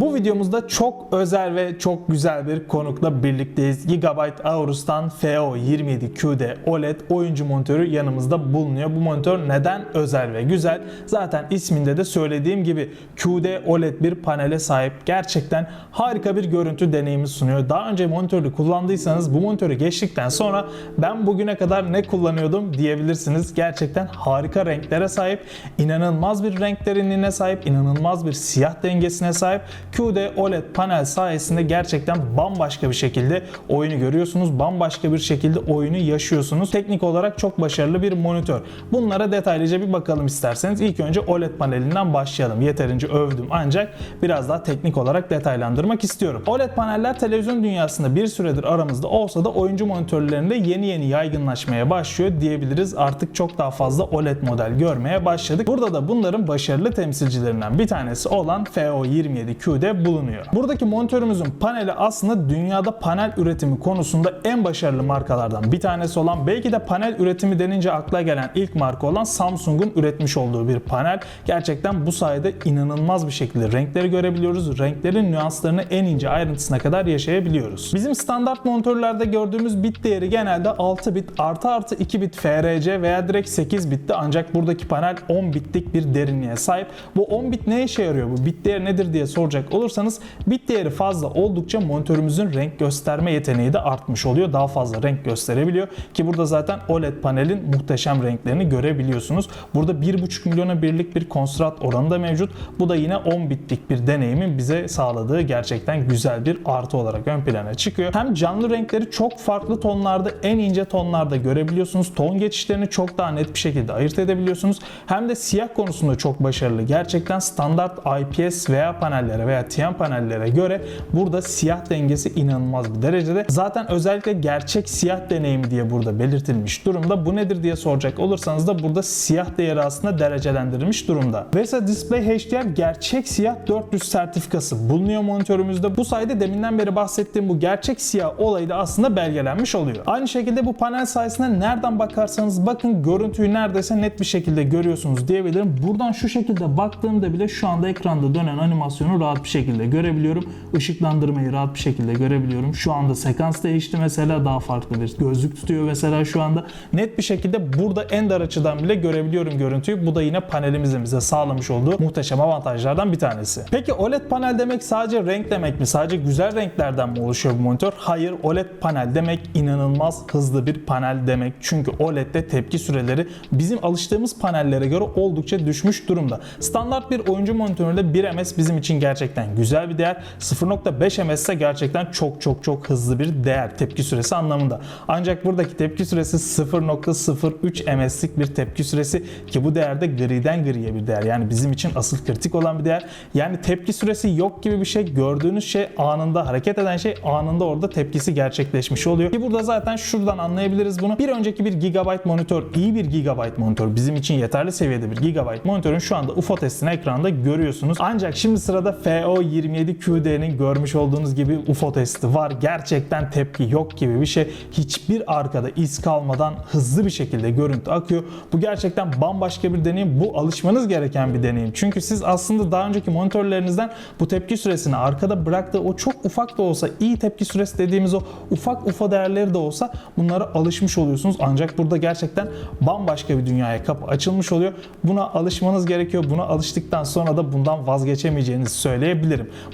Bu videomuzda çok özel ve çok güzel bir konukla birlikteyiz. Gigabyte Aorus'tan FO27QD OLED oyuncu monitörü yanımızda bulunuyor. Bu monitör neden özel ve güzel? Zaten isminde de söylediğim gibi QD OLED bir panele sahip. Gerçekten harika bir görüntü deneyimi sunuyor. Daha önce monitörü kullandıysanız bu monitörü geçtikten sonra ben bugüne kadar ne kullanıyordum diyebilirsiniz. Gerçekten harika renklere sahip, inanılmaz bir renk derinliğine sahip, inanılmaz bir siyah dengesine sahip. QD OLED panel sayesinde gerçekten bambaşka bir şekilde oyunu görüyorsunuz. Bambaşka bir şekilde oyunu yaşıyorsunuz. Teknik olarak çok başarılı bir monitör. Bunlara detaylıca bir bakalım isterseniz. İlk önce OLED panelinden başlayalım. Yeterince övdüm ancak biraz daha teknik olarak detaylandırmak istiyorum. OLED paneller televizyon dünyasında bir süredir aramızda olsa da oyuncu monitörlerinde yeni yeni yaygınlaşmaya başlıyor diyebiliriz. Artık çok daha fazla OLED model görmeye başladık. Burada da bunların başarılı temsilcilerinden bir tanesi olan FO27Q'de bulunuyor. Buradaki monitörümüzün paneli aslında dünyada panel üretimi konusunda en başarılı markalardan bir tanesi olan belki de panel üretimi denince akla gelen ilk marka olan Samsung'un üretmiş olduğu bir panel. Gerçekten bu sayede inanılmaz bir şekilde renkleri görebiliyoruz. Renklerin nüanslarını en ince ayrıntısına kadar yaşayabiliyoruz. Bizim standart monitörlerde gördüğümüz bit değeri genelde 6 bit artı artı 2 bit FRC veya direkt 8 bitti ancak buradaki panel 10 bitlik bir derinliğe sahip. Bu 10 bit ne işe yarıyor? Bu bit değeri nedir diye soracak olursanız bit değeri fazla oldukça monitörümüzün renk gösterme yeteneği de artmış oluyor. Daha fazla renk gösterebiliyor ki burada zaten OLED panelin muhteşem renklerini görebiliyorsunuz. Burada 1.5 milyona birlik bir konstrat oranı da mevcut. Bu da yine 10 bitlik bir deneyimin bize sağladığı gerçekten güzel bir artı olarak ön plana çıkıyor. Hem canlı renkleri çok farklı tonlarda en ince tonlarda görebiliyorsunuz. Ton geçişlerini çok daha net bir şekilde ayırt edebiliyorsunuz. Hem de siyah konusunda çok başarılı. Gerçekten standart IPS veya panellere veya TN panellere göre burada siyah dengesi inanılmaz bir derecede. Zaten özellikle gerçek siyah deneyimi diye burada belirtilmiş durumda. Bu nedir diye soracak olursanız da burada siyah değeri aslında derecelendirilmiş durumda. VESA Display HDR gerçek siyah 400 sertifikası bulunuyor monitörümüzde. Bu sayede deminden beri bahsettiğim bu gerçek siyah olayı da aslında belgelenmiş oluyor. Aynı şekilde bu panel sayesinde nereden bakarsanız bakın görüntüyü neredeyse net bir şekilde görüyorsunuz diyebilirim. Buradan şu şekilde baktığımda bile şu anda ekranda dönen animasyonu rahat bir şekilde görebiliyorum. Işıklandırmayı rahat bir şekilde görebiliyorum. Şu anda sekans değişti mesela daha farklı bir gözlük tutuyor mesela şu anda. Net bir şekilde burada en dar açıdan bile görebiliyorum görüntüyü. Bu da yine panelimizin bize sağlamış olduğu muhteşem avantajlardan bir tanesi. Peki OLED panel demek sadece renk demek mi? Sadece güzel renklerden mi oluşuyor bu monitör? Hayır OLED panel demek inanılmaz hızlı bir panel demek. Çünkü OLED'de tepki süreleri bizim alıştığımız panellere göre oldukça düşmüş durumda. Standart bir oyuncu monitöründe 1 ms bizim için gerçekten güzel bir değer. 0.5 ms ise gerçekten çok çok çok hızlı bir değer tepki süresi anlamında. Ancak buradaki tepki süresi 0.03 ms'lik bir tepki süresi ki bu değerde griden griye bir değer. Yani bizim için asıl kritik olan bir değer. Yani tepki süresi yok gibi bir şey. Gördüğünüz şey anında hareket eden şey anında orada tepkisi gerçekleşmiş oluyor. Ki burada zaten şuradan anlayabiliriz bunu. Bir önceki bir gigabyte monitör, iyi bir gigabyte monitör bizim için yeterli seviyede bir gigabyte monitörün şu anda UFO testini ekranda görüyorsunuz. Ancak şimdi sırada FO27QD'nin görmüş olduğunuz gibi UFO testi var. Gerçekten tepki yok gibi bir şey. Hiçbir arkada iz kalmadan hızlı bir şekilde görüntü akıyor. Bu gerçekten bambaşka bir deneyim. Bu alışmanız gereken bir deneyim. Çünkü siz aslında daha önceki monitörlerinizden bu tepki süresini arkada bıraktığı o çok ufak da olsa iyi tepki süresi dediğimiz o ufak UFO değerleri de olsa bunlara alışmış oluyorsunuz. Ancak burada gerçekten bambaşka bir dünyaya kapı açılmış oluyor. Buna alışmanız gerekiyor. Buna alıştıktan sonra da bundan vazgeçemeyeceğinizi söyleyebilirim.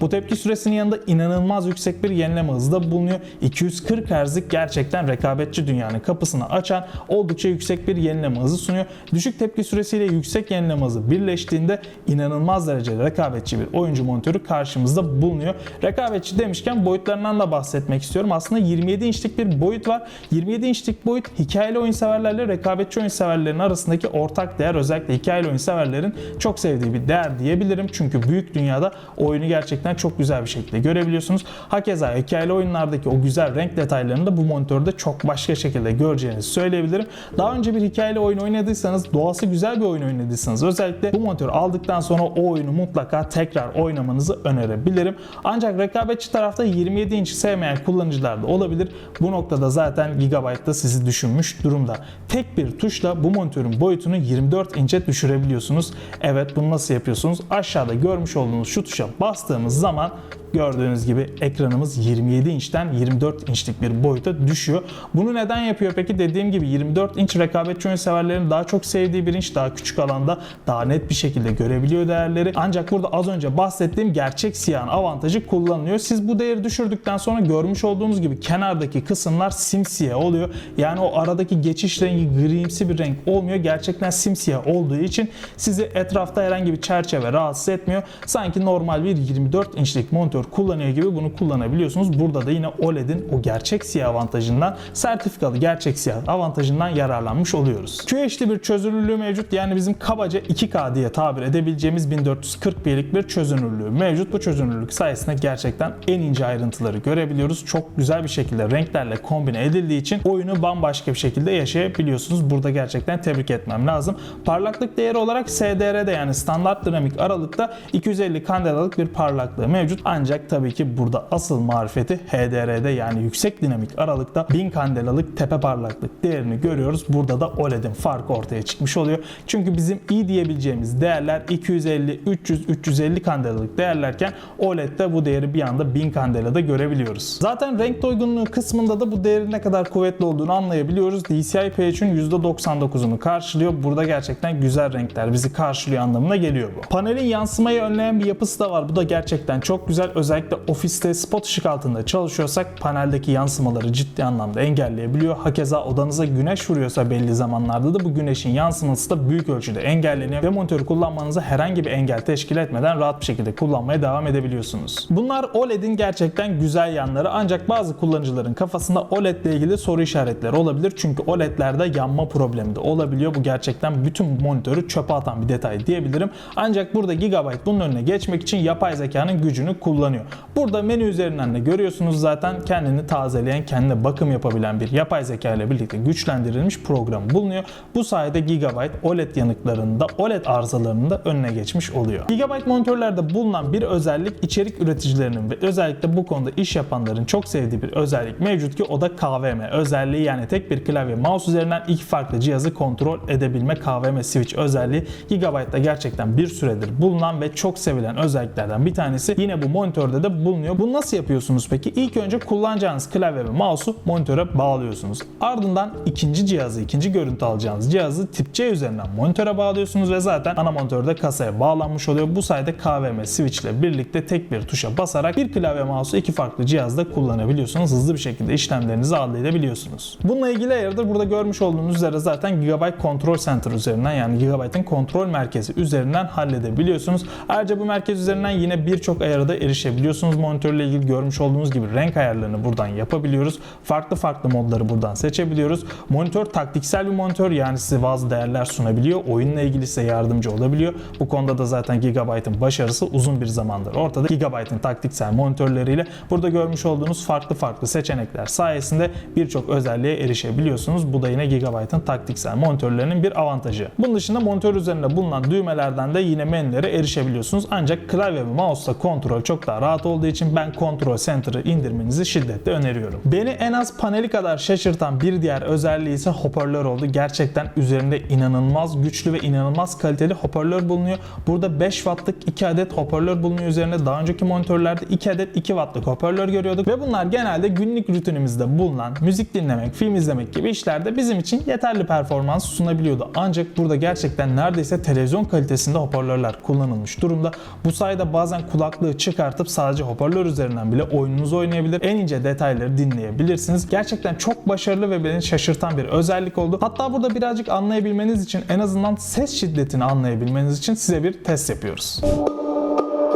Bu tepki süresinin yanında inanılmaz yüksek bir yenileme hızı da bulunuyor. 240 Hz'lik gerçekten rekabetçi dünyanın kapısını açan oldukça yüksek bir yenileme hızı sunuyor. Düşük tepki süresiyle yüksek yenileme hızı birleştiğinde inanılmaz derecede rekabetçi bir oyuncu monitörü karşımızda bulunuyor. Rekabetçi demişken boyutlarından da bahsetmek istiyorum. Aslında 27 inçlik bir boyut var. 27 inçlik boyut hikayeli oyun severlerle rekabetçi oyun severlerin arasındaki ortak değer. Özellikle hikayeli oyun severlerin çok sevdiği bir değer diyebilirim. Çünkü büyük dünyada oyunu gerçekten çok güzel bir şekilde görebiliyorsunuz. Hakeza hikayeli oyunlardaki o güzel renk detaylarını da bu monitörde çok başka şekilde göreceğinizi söyleyebilirim. Daha önce bir hikayeli oyun oynadıysanız, doğası güzel bir oyun oynadıysanız özellikle bu monitörü aldıktan sonra o oyunu mutlaka tekrar oynamanızı önerebilirim. Ancak rekabetçi tarafta 27 inç sevmeyen kullanıcılar da olabilir. Bu noktada zaten Gigabyte'da sizi düşünmüş durumda. Tek bir tuşla bu monitörün boyutunu 24 inçe düşürebiliyorsunuz. Evet bunu nasıl yapıyorsunuz? Aşağıda görmüş olduğunuz şu tuşa bastığımız zaman gördüğünüz gibi ekranımız 27 inçten 24 inçlik bir boyuta düşüyor. Bunu neden yapıyor peki? Dediğim gibi 24 inç rekabetçi oyun severlerin daha çok sevdiği bir inç. Daha küçük alanda daha net bir şekilde görebiliyor değerleri. Ancak burada az önce bahsettiğim gerçek siyahın avantajı kullanılıyor. Siz bu değeri düşürdükten sonra görmüş olduğunuz gibi kenardaki kısımlar simsiyah oluyor. Yani o aradaki geçiş rengi grimsi bir renk olmuyor. Gerçekten simsiyah olduğu için sizi etrafta herhangi bir çerçeve rahatsız etmiyor. Sanki normal bir 24 inçlik monitör kullanıyor gibi bunu kullanabiliyorsunuz. Burada da yine OLED'in o gerçek siyah avantajından, sertifikalı gerçek siyah avantajından yararlanmış oluyoruz. QHD bir çözünürlüğü mevcut. Yani bizim kabaca 2K diye tabir edebileceğimiz 1440p'lik bir çözünürlüğü mevcut. Bu çözünürlük sayesinde gerçekten en ince ayrıntıları görebiliyoruz. Çok güzel bir şekilde renklerle kombine edildiği için oyunu bambaşka bir şekilde yaşayabiliyorsunuz. Burada gerçekten tebrik etmem lazım. Parlaklık değeri olarak SDR'de yani standart dinamik aralıkta 250 kandelalık bir parlaklığı mevcut. Ancak tabii ki burada asıl marifeti HDR'de yani yüksek dinamik aralıkta 1000 kandelalık tepe parlaklık değerini görüyoruz. Burada da OLED'in farkı ortaya çıkmış oluyor. Çünkü bizim iyi diyebileceğimiz değerler 250, 300, 350 kandelalık değerlerken OLED'de bu değeri bir anda 1000 kandelada görebiliyoruz. Zaten renk doygunluğu kısmında da bu değerin ne kadar kuvvetli olduğunu anlayabiliyoruz. DCI P3'ün %99'unu karşılıyor. Burada gerçekten güzel renkler bizi karşılıyor anlamına geliyor bu. Panelin yansımayı önleyen bir yapısı da var. Bu da gerçekten çok güzel. Özellikle ofiste spot ışık altında çalışıyorsak paneldeki yansımaları ciddi anlamda engelleyebiliyor. Hakeza odanıza güneş vuruyorsa belli zamanlarda da bu güneşin yansıması da büyük ölçüde engelleniyor ve monitörü kullanmanıza herhangi bir engel teşkil etmeden rahat bir şekilde kullanmaya devam edebiliyorsunuz. Bunlar OLED'in gerçekten güzel yanları ancak bazı kullanıcıların kafasında OLED ile ilgili soru işaretleri olabilir. Çünkü OLED'lerde yanma problemi de olabiliyor. Bu gerçekten bütün monitörü çöpe atan bir detay diyebilirim. Ancak burada Gigabyte bunun önüne geçmek için yapay zekanın gücünü kullanıyor. Burada menü üzerinden de görüyorsunuz zaten kendini tazeleyen, kendine bakım yapabilen bir yapay zeka ile birlikte güçlendirilmiş program bulunuyor. Bu sayede Gigabyte OLED yanıklarında, OLED arızalarının da önüne geçmiş oluyor. Gigabyte monitörlerde bulunan bir özellik içerik üreticilerinin ve özellikle bu konuda iş yapanların çok sevdiği bir özellik mevcut ki o da KVM özelliği yani tek bir klavye mouse üzerinden iki farklı cihazı kontrol edebilme KVM switch özelliği Gigabyte'da gerçekten bir süredir bulunan ve çok sevilen özelliklerden bir tanesi. Yine bu monitörde de bulunuyor. Bunu nasıl yapıyorsunuz peki? İlk önce kullanacağınız klavye ve mouse'u monitöre bağlıyorsunuz. Ardından ikinci cihazı, ikinci görüntü alacağınız cihazı tip C üzerinden monitöre bağlıyorsunuz ve zaten ana monitörde kasaya bağlanmış oluyor. Bu sayede KVM switch ile birlikte tek bir tuşa basarak bir klavye mouse'u iki farklı cihazda kullanabiliyorsunuz. Hızlı bir şekilde işlemlerinizi halledebiliyorsunuz. Bununla ilgili ayardır burada görmüş olduğunuz üzere zaten Gigabyte Control Center üzerinden yani Gigabyte'ın kontrol merkezi üzerinden halledebiliyorsunuz. Ayrıca bu merkez üzerinden yine birçok ayara da erişebiliyorsunuz. Monitörle ilgili görmüş olduğunuz gibi renk ayarlarını buradan yapabiliyoruz. Farklı farklı modları buradan seçebiliyoruz. Monitör taktiksel bir monitör yani size bazı değerler sunabiliyor. Oyunla ilgili size yardımcı olabiliyor. Bu konuda da zaten Gigabyte'ın başarısı uzun bir zamandır ortada. Gigabyte'ın taktiksel monitörleriyle burada görmüş olduğunuz farklı farklı seçenekler sayesinde birçok özelliğe erişebiliyorsunuz. Bu da yine Gigabyte'ın taktiksel monitörlerinin bir avantajı. Bunun dışında monitör üzerinde bulunan düğmelerden de yine menülere erişebiliyorsunuz. Ancak klavye ve mouse'la kontrol çok daha rahat olduğu için ben Control Center'ı indirmenizi şiddetle öneriyorum. Beni en az paneli kadar şaşırtan bir diğer özelliği ise hoparlör oldu. Gerçekten üzerinde inanılmaz güçlü ve inanılmaz kaliteli hoparlör bulunuyor. Burada 5 wattlık 2 adet hoparlör bulunuyor üzerinde. Daha önceki monitörlerde 2 adet 2 wattlık hoparlör görüyorduk ve bunlar genelde günlük rutinimizde bulunan müzik dinlemek, film izlemek gibi işlerde bizim için yeterli performans sunabiliyordu. Ancak burada gerçekten neredeyse televizyon kalitesinde hoparlörler kullanılmış durumda. Bu sayede bazen kulaklığı çıkartıp sadece hoparlör üzerinden bile oyununuzu oynayabilir. En ince detayları dinleyebilirsiniz. Gerçekten çok başarılı ve beni şaşırtan bir özellik oldu. Hatta burada birazcık anlayabilmeniz için en azından ses şiddetini anlayabilmeniz için size bir test yapıyoruz.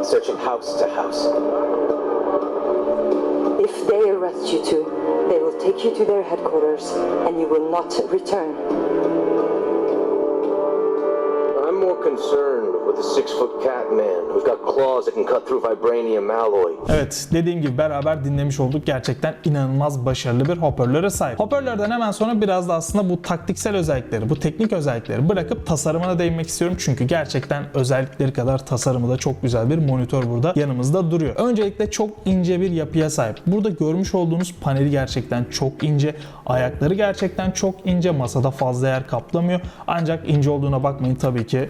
Searching house to house. If they arrest you two, they will take you to their headquarters and you will not return. I'm more concerned with the six foot cat man who's got claws that can cut through vibranium alloy. Evet dediğim gibi beraber dinlemiş olduk. Gerçekten inanılmaz başarılı bir hoparlöre sahip. Hoparlörden hemen sonra biraz da aslında bu taktiksel özellikleri, bu teknik özellikleri bırakıp tasarımına değinmek istiyorum. Çünkü gerçekten özellikleri kadar tasarımı da çok güzel bir monitör burada yanımızda duruyor. Öncelikle çok ince bir yapıya sahip. Burada görmüş olduğunuz paneli gerçekten çok ince. Ayakları gerçekten çok ince. Masada fazla yer kaplamıyor. Ancak ince olduğuna bakmayın tabii ki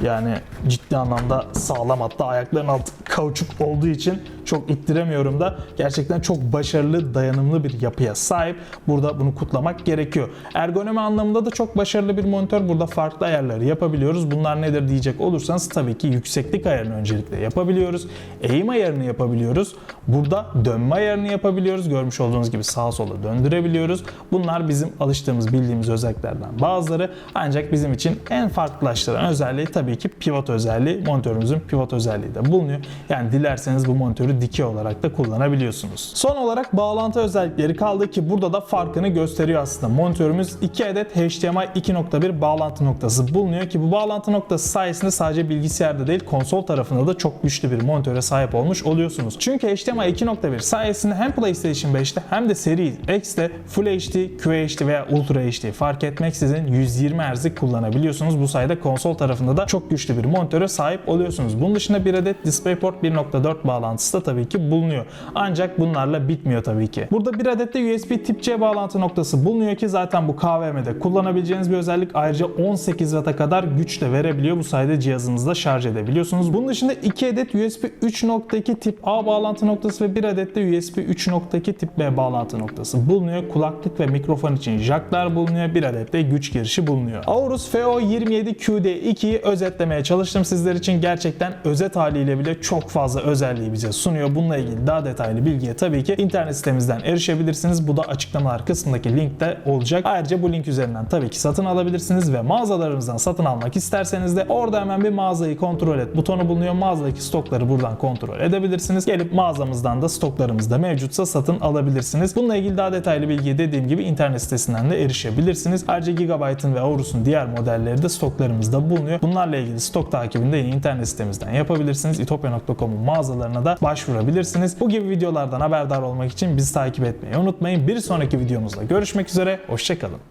Yani ciddi anlamda sağlam. Hatta ayakların altı kauçuk olduğu için çok ittiremiyorum da gerçekten çok başarılı dayanımlı bir yapıya sahip. Burada bunu kutlamak gerekiyor. Ergonomi anlamında da çok başarılı bir monitör. Burada farklı ayarları yapabiliyoruz. Bunlar nedir diyecek olursanız tabii ki yükseklik ayarını öncelikle yapabiliyoruz. Eğim ayarını yapabiliyoruz. Burada dönme ayarını yapabiliyoruz. Görmüş olduğunuz gibi sağa sola döndürebiliyoruz. Bunlar bizim alıştığımız bildiğimiz özelliklerden bazıları. Ancak bizim için en farklılaştıran özelliği tabii ki pivot özelliği. Monitörümüzün pivot özelliği de bulunuyor. Yani dilerseniz bu monitörü dikey olarak da kullanabiliyorsunuz. Son olarak bağlantı özellikleri kaldı ki burada da farkını gösteriyor aslında. Monitörümüz 2 adet HDMI 2.1 bağlantı noktası bulunuyor ki bu bağlantı noktası sayesinde sadece bilgisayarda değil konsol tarafında da çok güçlü bir monitöre sahip olmuş oluyorsunuz. Çünkü HDMI 2.1 sayesinde hem PlayStation 5'te hem de Series X'te Full HD, QHD veya Ultra HD fark etmeksizin 120 Hz'i kullanabiliyorsunuz. Bu sayede konsol tarafında da çok güçlü bir monitöre sahip oluyorsunuz. Bunun dışında bir adet DisplayPort 1.4 bağlantısı da tabii ki bulunuyor. Ancak bunlarla bitmiyor tabii ki. Burada bir adet de USB tip C bağlantı noktası bulunuyor ki zaten bu KVM'de kullanabileceğiniz bir özellik. Ayrıca 18 Watt'a kadar güç de verebiliyor. Bu sayede cihazınızda şarj edebiliyorsunuz. Bunun dışında 2 adet USB 3.2 tip A bağlantı noktası ve bir adet de USB 3.2 tip B bağlantı noktası bulunuyor. Kulaklık ve mikrofon için jacklar bulunuyor. Bir adet de güç girişi bulunuyor. Aorus FO27QD2'yi özetlemeye çalıştım sizler için. Gerçekten özet haliyle bile çok fazla özelliği bize sunuyor. Bununla ilgili daha detaylı bilgiye tabii ki internet sitemizden erişebilirsiniz. Bu da açıklamalar kısmındaki linkte olacak. Ayrıca bu link üzerinden tabii ki satın alabilirsiniz ve mağazalarımızdan satın almak isterseniz de orada hemen bir mağazayı kontrol et butonu bulunuyor. Mağazadaki stokları buradan kontrol edebilirsiniz. Gelip mağazamızdan da stoklarımızda mevcutsa satın alabilirsiniz. Bununla ilgili daha detaylı bilgiye dediğim gibi internet sitesinden de erişebilirsiniz. Ayrıca Gigabyte'ın ve Aorus'un diğer modelleri de stoklarımızda bulunuyor. Bunlarla ilgili stok takibini de yine internet sitemizden yapabilirsiniz. itopya.com'un mağazalarına da başvurabilirsiniz. Bu gibi videolardan haberdar olmak için bizi takip etmeyi unutmayın. Bir sonraki videomuzda görüşmek üzere. Hoşçakalın.